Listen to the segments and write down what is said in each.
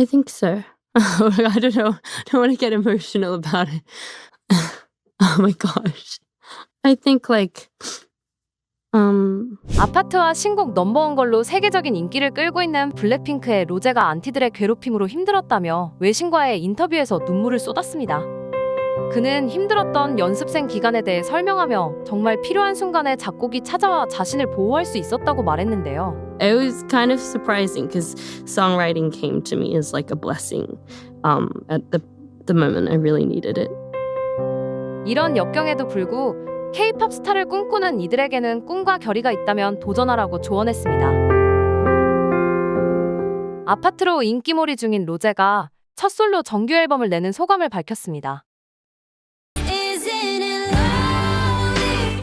I think so. I don't know. I don't want to get emotional about it. oh my gosh. I think like um 아파트와 신곡 넘버원 걸로 세계적인 인기를 끌고 있는 블랙핑크의 로제가 안티들의 괴롭힘으로 힘들었다며 외신과의 인터뷰에서 눈물을 쏟았습니다. 그는 힘들었던 연습생 기간에 대해 설명하며 정말 필요한 순간에 작곡이 찾아와 자신을 보호할 수 있었다고 말했는데요. It was kind of surprising because songwriting came to me as like a blessing um at the the moment I really needed it. 이런 역경에도 불구 K-팝 스타를 꿈꾸는 이들에게는 꿈과 결의가 있다면 도전하라고 조언했습니다. 아파트로 인기몰이 중인 로제가 첫 솔로 정규 앨범을 내는 소감을 밝혔습니다.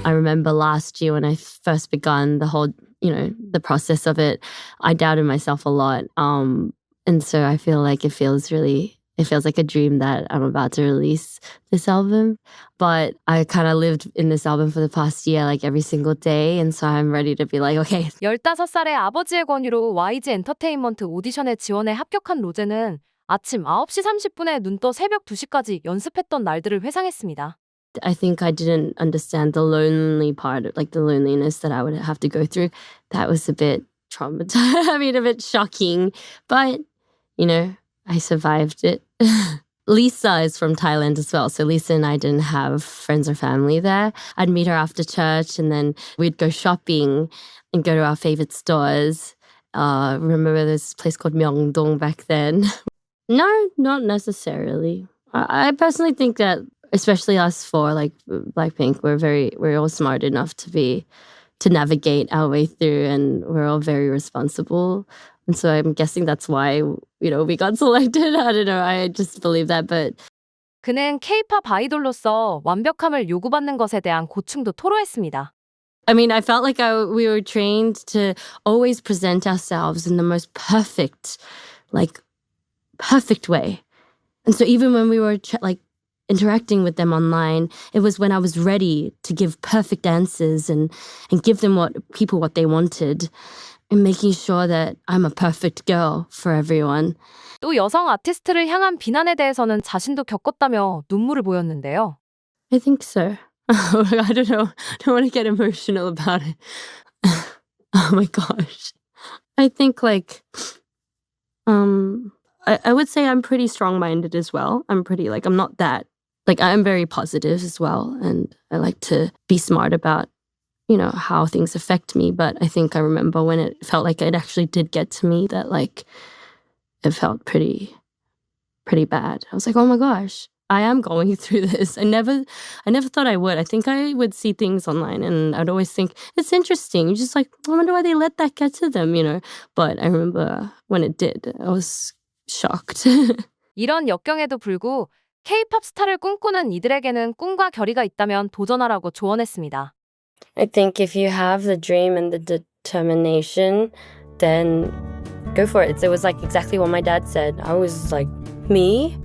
I remember last year when I first begun the whole, you know, the process of it, I doubted myself a lot. Um, and so I feel like it feels really, it feels like a dream that I'm about to release this album. But I kind of lived in this album for the past year, like every single day. And so I'm ready to be like, okay, 15살의 아버지의 권유로 YG 엔터테인먼트 오디션에 지원해 합격한 로제는 아침 9시 30분에 눈 떠 새벽 2시까지 연습했던 날들을 회상했습니다. I think I didn't understand the lonely part, like the loneliness that I would have to go through. That was a bit traumatizing. I mean, a bit shocking, but you know, I survived it. Lisa is from Thailand as well. So Lisa and I didn't have friends or family there. I'd meet her after church and then we'd go shopping and go to our favorite stores. Uh, remember this place called Myeongdong back then? no, not necessarily. I I personally think that especially us four, like Blackpink, we're very we're all smart enough to be to navigate our way through, and we're all very responsible. And so I'm guessing that's why you know we got selected. I don't know. I just believe that, but 그는 K-팝 아이돌로서 완벽함을 요구받는 것에 대한 고충도 토로했습니다. I mean, I felt like I, we were trained to always present ourselves in the most perfect, like perfect way. And so even when we were ch- like interacting with them online, it was when I was ready to give perfect answers and and give them what people what they wanted and making sure that I'm a perfect girl for everyone. 또 여성 아티스트를 향한 비난에 대해서는 자신도 겪었다며 눈물을 보였는데요. I think so. I don't know. I don't want to get emotional about it. oh my gosh. I think like um I, I would say I'm pretty strong minded as well. I'm pretty like I'm not that like I'm very positive as well and I like to be smart about you know how things affect me but I think I remember when it felt like it actually did get to me that like it felt pretty pretty bad. I was like, "Oh my gosh, I am going through this." I never I never thought I would. I think I would see things online and I'd always think it's interesting. You're just like, I wonder why they let that get to them, you know. But I remember when it did, I was shocked. 이런 역경에도 불구 K-팝 스타를 꿈꾸는 이들에게는 꿈과 결의가 있다면 도전하라고 조언했습니다. I think if you have the dream and the determination, then go for it. It was like exactly what my dad said. I was like, me?